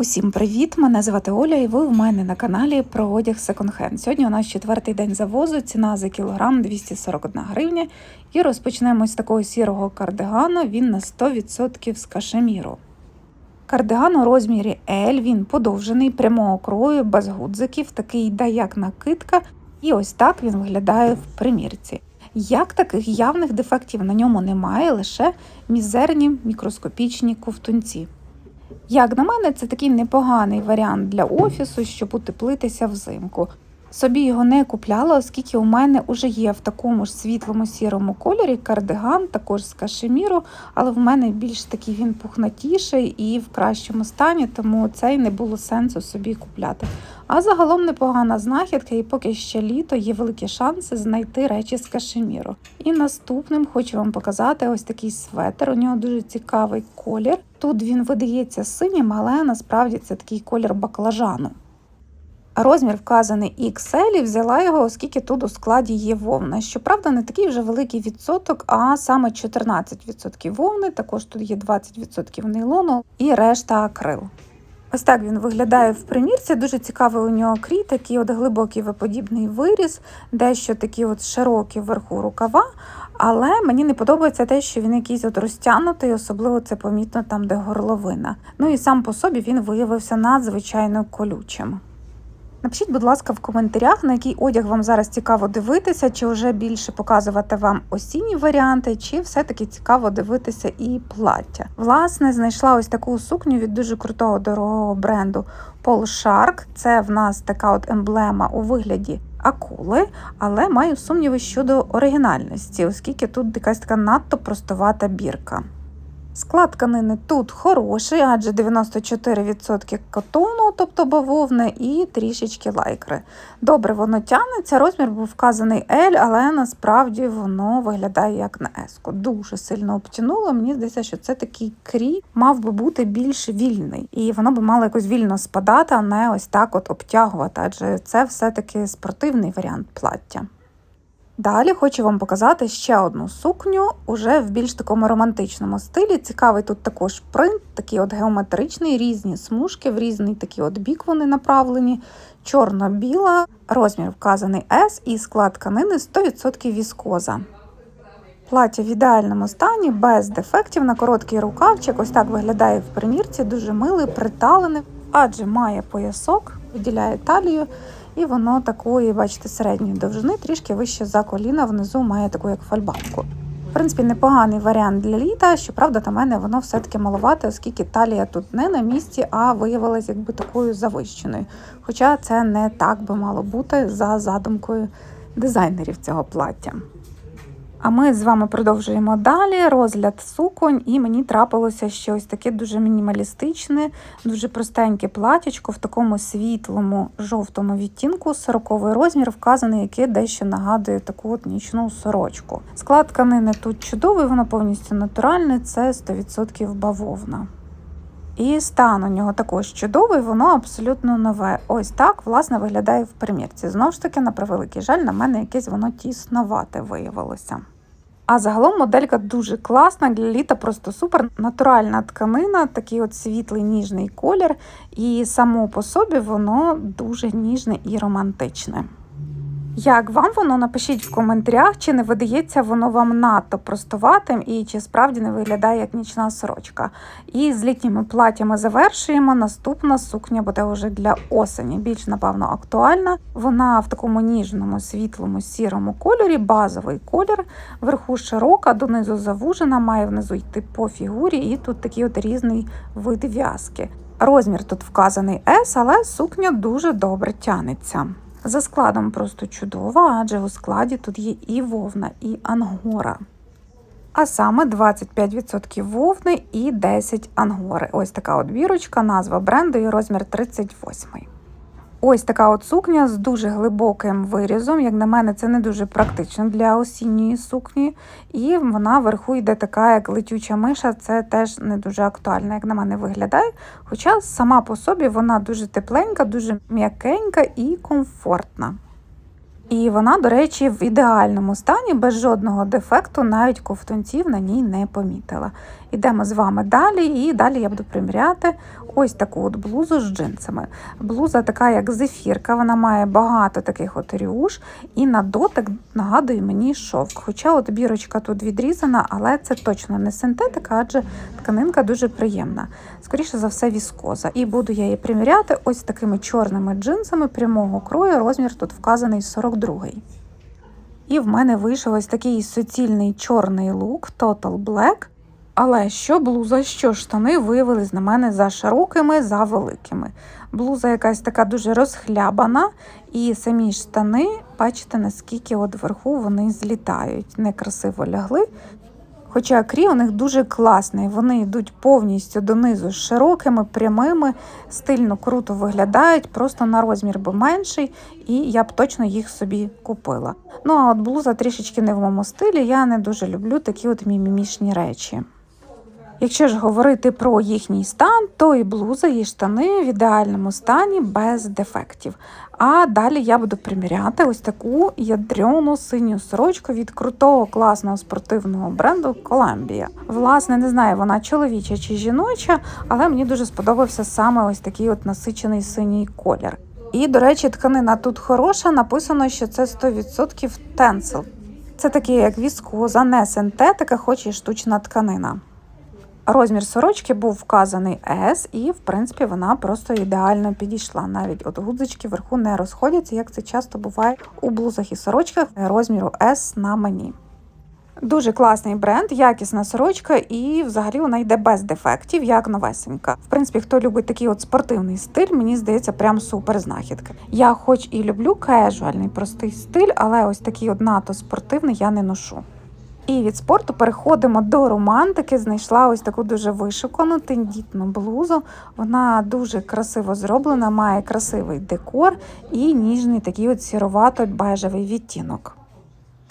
Усім привіт! Мене звати Оля, і ви у мене на каналі про одяг секонд-хенд. Сьогодні у нас четвертий день завозу, ціна за кілограм 241 гривня. І розпочнемо з такого сірого кардигану. Він на 100% з кашеміру. Кардиган у розмірі L, він подовжений, прямого крою, без гудзиків, такий йде як накидка, і ось так він виглядає в примірці. Як таких явних дефектів на ньому немає, лише мізерні мікроскопічні ковтунці. Як на мене, це такий непоганий варіант для офісу, щоб утеплитися взимку. Собі його не купляла, оскільки у мене вже є в такому ж світлому сірому кольорі кардиган, також з кашеміру, але в мене більш такий він пухнатіший і в кращому стані, тому цей не було сенсу собі купляти. А загалом непогана знахідка, і поки ще літо є великі шанси знайти речі з кашеміру. І наступним хочу вам показати ось такий светр. У нього дуже цікавий колір. Тут він видається синім, але насправді це такий колір баклажану. Розмір вказаний XL і взяла його, оскільки тут у складі є вовна. Щоправда, не такий вже великий відсоток, а саме 14% вовни, також тут є 20% нейлону і решта акрил. Ось так він виглядає в примірці. Дуже цікавий у нього крій, такий от глибокий виподібний виріз, дещо такі от широкі вверху рукава. Але мені не подобається те, що він якийсь от розтягнутий, особливо це помітно там, де горловина. Ну і сам по собі він виявився надзвичайно колючим. Напишіть, будь ласка, в коментарях, на який одяг вам зараз цікаво дивитися, чи вже більше показувати вам осінні варіанти, чи все-таки цікаво дивитися і плаття. Власне, знайшла ось таку сукню від дуже крутого дорогого бренду Paul Shark. Це в нас така от емблема у вигляді акули, але маю сумніви щодо оригінальності, оскільки тут якась така надто простовата бірка. Склад тканини тут хороший, адже 94% котону, тобто бавовни, і трішечки лайкри. Добре, воно тягнеться, розмір був вказаний L, але насправді воно виглядає як на S. Дуже сильно обтянуло. Мені здається, що це такий крій мав би бути більш вільний. І воно би мало якось вільно спадати, а не ось так от обтягувати, адже це все-таки спортивний варіант плаття. Далі хочу вам показати ще одну сукню, уже в більш такому романтичному стилі. Цікавий тут також принт, такий от геометричний, різні смужки, в різний такий от бік вони направлені, чорно-біла, розмір вказаний S і склад тканини 100% віскоза. Плаття в ідеальному стані, без дефектів на короткий рукавчик. Ось так виглядає в примірці, дуже милий, приталений, адже має поясок, виділяє талію. І воно такої, бачите, середньої довжини, трішки вище за коліна, внизу має таку як фальбанку. В принципі, непоганий варіант для літа. Щоправда, на мене воно все-таки маловате, оскільки талія тут не на місці, а виявилась якби такою завищеною. Хоча це не так би мало бути за задумкою дизайнерів цього плаття. А ми з вами продовжуємо далі розгляд суконь, і мені трапилося ще ось таке дуже мінімалістичне, дуже простеньке платячко в такому світлому жовтому відтінку. Сороковий розмір вказаний, який дещо нагадує таку от нічну сорочку. Склад тканини тут чудовий, воно повністю натуральне, це 100% бавовна. І стан у нього також чудовий, воно абсолютно нове. Ось так, власне, виглядає в примірці. Знову ж таки, на превеликий жаль, на мене якесь воно тісновате виявилося. А загалом моделька дуже класна, для літа просто супер. Натуральна тканина, такий от світлий ніжний колір, і само по собі воно дуже ніжне і романтичне. Як вам воно напишіть в коментарях, чи не видається воно вам надто простуватим і чи справді не виглядає як нічна сорочка. І з літніми платтями завершуємо. Наступна сукня буде вже для осені, більш, напевно, актуальна. Вона в такому ніжному, світлому, сірому кольорі, базовий колір, вверху широка, донизу завужена, має внизу йти по фігурі, і тут такий от різний вид в'язки. Розмір тут вказаний S, але сукня дуже добре тянеться. За складом просто чудово, адже у складі тут є і вовна, і ангора. А саме 25% вовни і 10 ангори. Ось така от бірочка, назва бренду і розмір 38. Ось така от сукня з дуже глибоким вирізом. Як на мене, це не дуже практично для осінньої сукні. І вона вверху йде така, як летюча миша, це теж не дуже актуально, як на мене виглядає. Хоча сама по собі вона дуже тепленька, дуже м'якенька і комфортна. І вона, до речі, в ідеальному стані, без жодного дефекту, навіть ковтунців на ній не помітила. Ідемо з вами далі, і далі я буду приміряти ось таку от блузу з джинсами. Блуза така, як зефірка, вона має багато таких от рюш, і на дотик нагадує мені шовк. Хоча от бірочка тут відрізана, але це точно не синтетика, адже тканинка дуже приємна. Скоріше за все, віскоза. І буду я її приміряти ось такими чорними джинсами прямого крою. Розмір тут вказаний 42-й. І в мене вийшов ось такий суцільний чорний лук Total Black. Але що блуза, що штани виявились на мене за широкими, за великими. Блуза якась така дуже розхлябана, і самі штани, бачите, наскільки от вверху вони злітають, некрасиво лягли. Хоча крі у них дуже класний, вони йдуть повністю донизу широкими, прямими, стильно круто виглядають, просто на розмір би менший, і я б точно їх собі купила. Ну а от блуза трішечки не в моєму стилі, я не дуже люблю такі от мімімішні речі. Якщо ж говорити про їхній стан, то і блуза, і штани в ідеальному стані без дефектів. А далі я буду приміряти ось таку ядрьону синю сорочку від крутого класного спортивного бренду Columbia. Власне, не знаю, вона чоловіча чи жіноча, але мені дуже сподобався саме ось такий от насичений синій колір. І, до речі, тканина тут хороша, написано, що це 100% тенсил. Це таке, як віскоза, не синтетика, хоч і штучна тканина. Розмір сорочки був вказаний S, і в принципі вона просто ідеально підійшла. Навіть от гудзички вверху не розходяться, як це часто буває у блузах і сорочках розміру S на мені. Дуже класний бренд, якісна сорочка, і взагалі вона йде без дефектів, як новесенька. В принципі, хто любить такий от спортивний стиль, мені здається, прям супер знахідка. Я, хоч і люблю кежуальний простий стиль, але ось такий от НАТО спортивний я не ношу. І від спорту переходимо до романтики. Знайшла ось таку дуже вишукану тендітну блузу. Вона дуже красиво зроблена, має красивий декор і ніжний такий от сіровато-бежевий відтінок.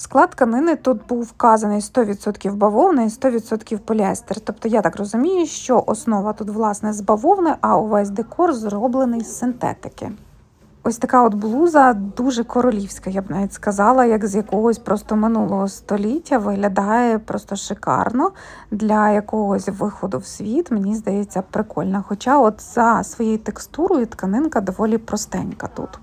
Склад тканини тут був вказаний 100% бавовни і 100% поліестер. Тобто я так розумію, що основа тут власне з бавовни, а увесь декор зроблений з синтетики. Ось така от блуза дуже королівська, я б навіть сказала, як з якогось просто минулого століття виглядає просто шикарно для якогось виходу в світ. Мені здається, прикольна. Хоча, от за своєю текстурою тканинка доволі простенька тут.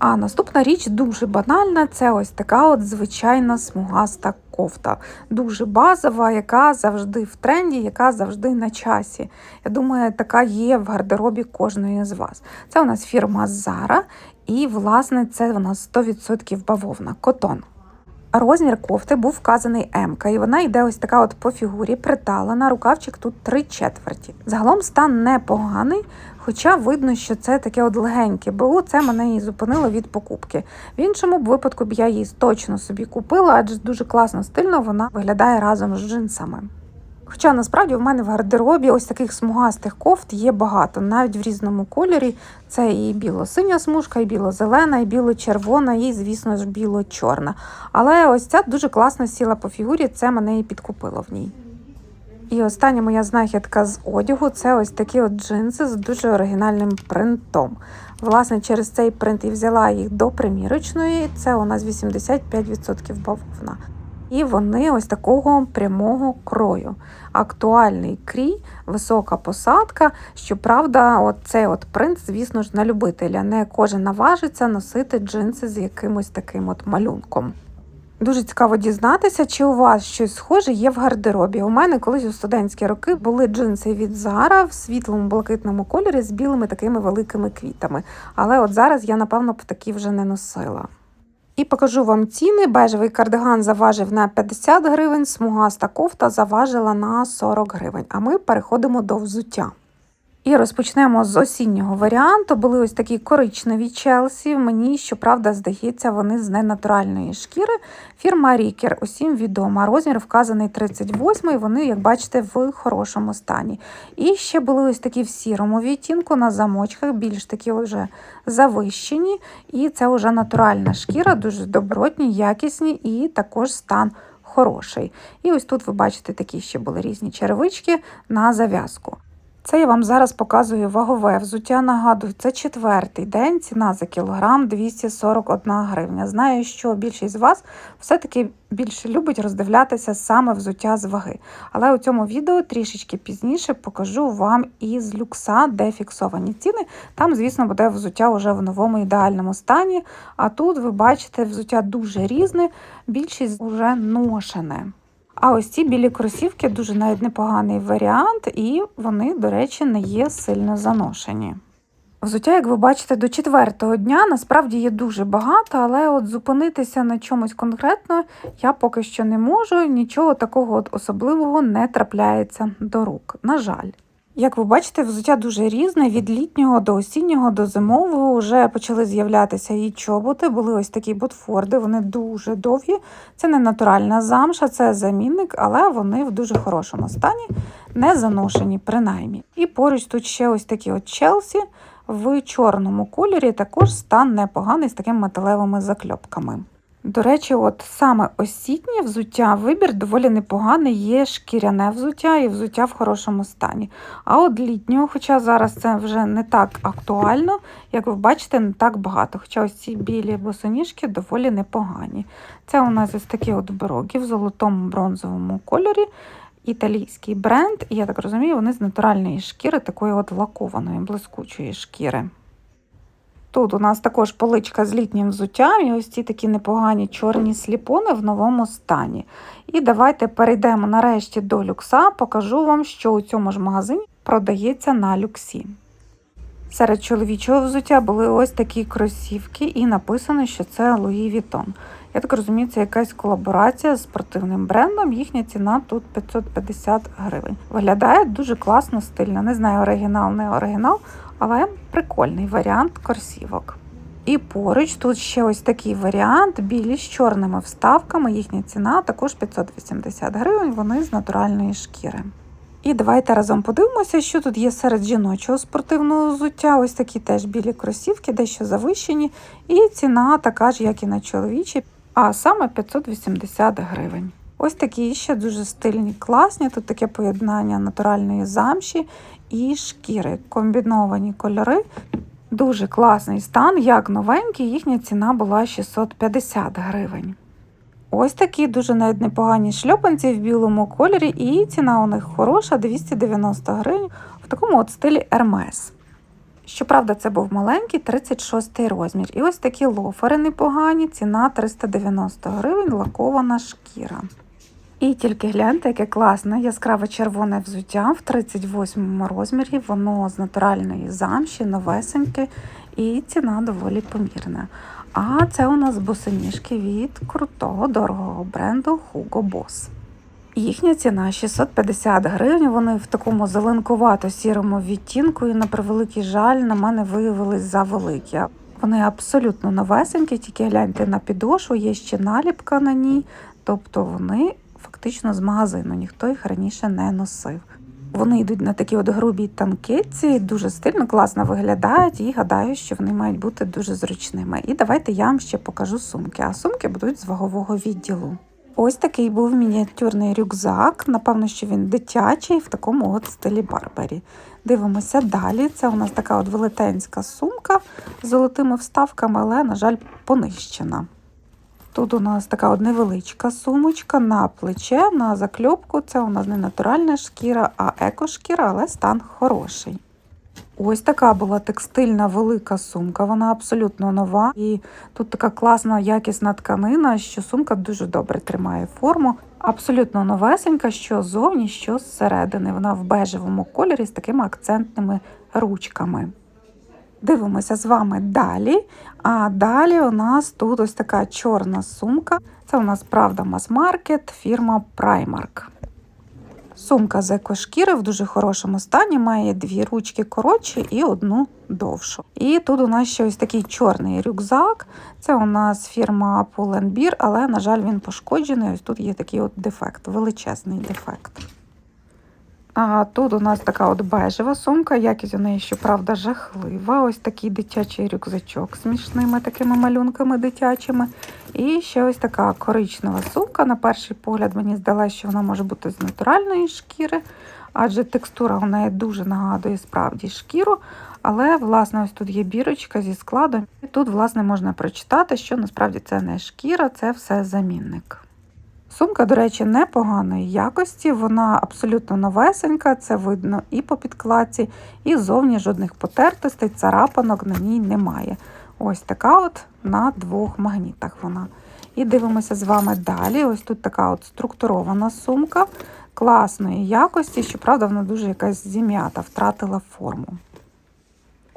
А наступна річ дуже банальна це ось така от звичайна смугаста кофта. Дуже базова, яка завжди в тренді, яка завжди на часі. Я думаю, така є в гардеробі кожної з вас. Це у нас фірма Zara, і, власне, це у нас 100% бавовна, котон. Розмір кофти був вказаний М, і вона йде ось така от по фігурі, приталена, рукавчик тут три четверті. Загалом стан непоганий, хоча видно, що це таке от легеньке, бо це мене і зупинило від покупки. В іншому випадку б я її точно собі купила, адже дуже класно стильно вона виглядає разом з джинсами. Хоча насправді в мене в гардеробі ось таких смугастих кофт є багато, навіть в різному кольорі. Це і біло-синя смужка, і біло-зелена, і біло-червона, і, звісно ж, біло-чорна. Але ось ця дуже класно сіла по фігурі, це мене і підкупило в ній. І остання моя знахідка з одягу це ось такі от джинси з дуже оригінальним принтом. Власне, через цей принт і взяла їх до примірочної. Це у нас 85% бавовна. І вони ось такого прямого крою. Актуальний крій, висока посадка. Щоправда, от цей от принт, звісно ж, на любителя. Не кожен наважиться носити джинси з якимось таким от малюнком. Дуже цікаво дізнатися, чи у вас щось схоже є в гардеробі. У мене колись у студентські роки були джинси від Zara в світлому блакитному кольорі з білими такими великими квітами. Але от зараз я, напевно, б такі вже не носила. І покажу вам ціни. Бежевий кардиган заважив на 50 гривень, смугаста кофта заважила на 40 гривень. А ми переходимо до взуття. І розпочнемо з осіннього варіанту. Були ось такі коричневі челсі. Мені, щоправда, здається, вони з ненатуральної шкіри. Фірма Рікер, усім відома. Розмір вказаний 38 вони, як бачите, в хорошому стані. І ще були ось такі в сірому відтінку на замочках, більш такі вже завищені. І це вже натуральна шкіра, дуже добротні, якісні і також стан хороший. І ось тут ви бачите, такі ще були різні черевички на зав'язку. Це я вам зараз показую вагове взуття. Нагадую, це четвертий день. Ціна за кілограм 241 гривня. Знаю, що більшість з вас все-таки більше любить роздивлятися саме взуття з ваги. Але у цьому відео трішечки пізніше покажу вам із люкса, де фіксовані ціни. Там, звісно, буде взуття вже в новому ідеальному стані. А тут ви бачите, взуття дуже різне, більшість вже ношене. А ось ці білі кросівки дуже навіть непоганий варіант, і вони, до речі, не є сильно заношені. Взуття, як ви бачите, до четвертого дня насправді є дуже багато, але от зупинитися на чомусь конкретно я поки що не можу. Нічого такого от особливого не трапляється до рук. На жаль. Як ви бачите, взуття дуже різне від літнього до осіннього до зимового вже почали з'являтися і чоботи. Були ось такі ботфорди, вони дуже довгі. Це не натуральна замша, це замінник, але вони в дуже хорошому стані, не заношені, принаймні. І поруч тут ще ось такі от Челсі в чорному кольорі, також стан непоганий з такими металевими закльопками. До речі, от саме осіннє взуття, вибір доволі непоганий, є шкіряне взуття і взуття в хорошому стані. А от літнього, хоча зараз це вже не так актуально, як ви бачите, не так багато. Хоча ось ці білі босоніжки доволі непогані. Це у нас ось такі от броги в золотому бронзовому кольорі. Італійський бренд, і я так розумію, вони з натуральної шкіри, такої от лакованої, блискучої шкіри. Тут у нас також поличка з літнім взуттям і ось ці такі непогані чорні сліпони в новому стані. І давайте перейдемо нарешті до люкса, покажу вам, що у цьому ж магазині продається на люксі. Серед чоловічого взуття були ось такі кросівки, і написано, що це Louis Vuitton. Я так розумію, це якась колаборація з спортивним брендом. Їхня ціна тут 550 гривень. Виглядає дуже класно, стильно. Не знаю, оригінал, не оригінал, але прикольний варіант корсівок. І поруч тут ще ось такий варіант, білі з чорними вставками. Їхня ціна також 580 гривень, вони з натуральної шкіри. І давайте разом подивимося, що тут є серед жіночого спортивного взуття. Ось такі теж білі кросівки, дещо завищені. І ціна така ж, як і на чоловічі, а саме 580 гривень. Ось такі ще дуже стильні, класні. Тут таке поєднання натуральної замші і шкіри. Комбіновані кольори. Дуже класний стан, як новенькі, їхня ціна була 650 гривень. Ось такі дуже навіть непогані шльопанці в білому кольорі, і ціна у них хороша 290 гривень в такому от стилі Hermes. Щоправда, це був маленький 36 розмір. І ось такі лофери непогані, ціна 390 гривень, лакована шкіра. І тільки гляньте, яке класне яскраве червоне взуття в 38 розмірі, воно з натуральної замші, новесеньке, і ціна доволі помірна. А це у нас босоніжки від крутого дорогого бренду Hugo Boss. Їхня ціна 650 гривень. Вони в такому зеленкувато-сірому відтінку, і на превеликий жаль, на мене виявились завеликі. Вони абсолютно новесенькі, тільки гляньте на підошву, є ще наліпка на ній, тобто вони фактично з магазину, ніхто їх раніше не носив. Вони йдуть на такі от грубій танкетці, дуже стильно, класно виглядають, і гадаю, що вони мають бути дуже зручними. І давайте я вам ще покажу сумки. А сумки будуть з вагового відділу. Ось такий був мініатюрний рюкзак. Напевно, що він дитячий в такому от стилі Барбарі. Дивимося далі. Це у нас така от велетенська сумка з золотими вставками, але, на жаль, понищена. Тут у нас така невеличка сумочка на плече, на закльопку. Це у нас не натуральна шкіра, а екошкіра, але стан хороший. Ось така була текстильна велика сумка, вона абсолютно нова. І тут така класна якісна тканина, що сумка дуже добре тримає форму. Абсолютно новесенька, що ззовні, що зсередини. Вона в бежевому кольорі з такими акцентними ручками. Дивимося з вами далі. А далі у нас тут ось така чорна сумка. Це у нас правда мас-маркет, фірма Primark. Сумка з екошкіри в дуже хорошому стані, має дві ручки коротші і одну довшу. І тут у нас ще ось такий чорний рюкзак. Це у нас фірма Pull&Bear, але, на жаль, він пошкоджений. Ось тут є такий от дефект, величезний дефект. А тут у нас така от бежева сумка, якість у неї, щоправда, жахлива. Ось такий дитячий рюкзачок з смішними такими малюнками дитячими. І ще ось така коричнева сумка. На перший погляд мені здалося, що вона може бути з натуральної шкіри, адже текстура у неї дуже нагадує справді шкіру. Але, власне, ось тут є бірочка зі складом. І тут, власне, можна прочитати, що насправді це не шкіра, це все замінник. Сумка, до речі, непоганої якості, вона абсолютно новесенька, це видно і по підкладці, і зовні жодних потертостей, царапанок на ній немає. Ось така от на двох магнітах вона. І дивимося з вами далі. Ось тут така от структурована сумка класної якості, щоправда, вона дуже якась зім'ята, втратила форму.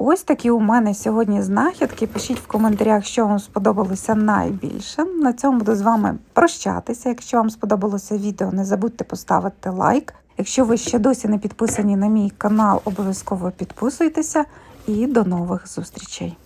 Ось такі у мене сьогодні знахідки. Пишіть в коментарях, що вам сподобалося найбільше. На цьому буду з вами прощатися. Якщо вам сподобалося відео, не забудьте поставити лайк. Якщо ви ще досі не підписані на мій канал, обов'язково підписуйтеся і до нових зустрічей.